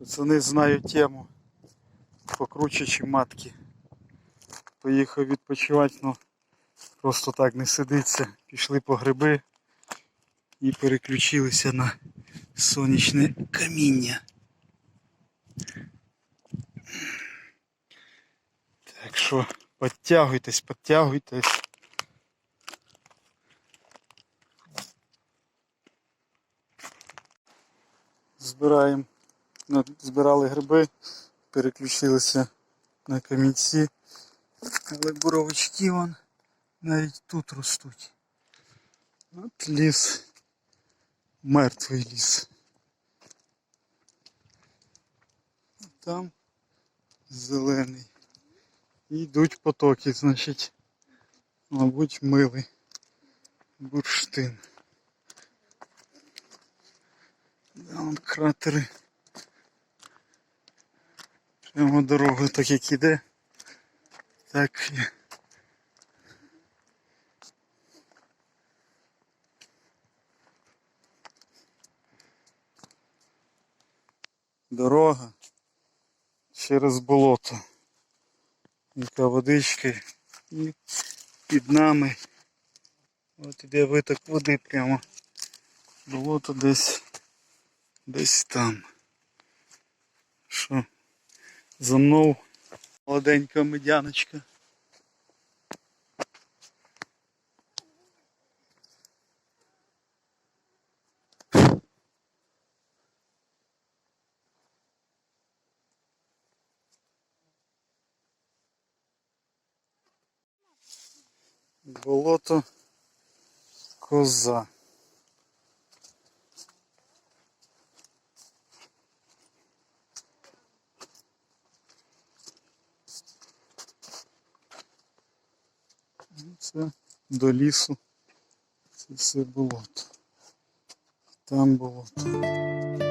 не знаю тему. Покруче, чи матки. Поїхав відпочивати, ну просто так не сидиться. Пішли по гриби і переключилися на сонячне каміння. Так що підтягуйтесь, підтягуйтесь. Збираємо, збирали гриби, переключилися на камінці, але буровички вон навіть тут ростуть. От ліс, мертвий ліс. Там зелений. І йдуть потоки, значить, мабуть, мили бурштин. Да, кратери. Прямо дорога так як іде, так і. Дорога через болото. Яка водичка і під нами. От іде виток води прямо. Болото десь десь там. За мною молоденька медяночка. Болото коза. Це до лісу. Це все болото. Там болото.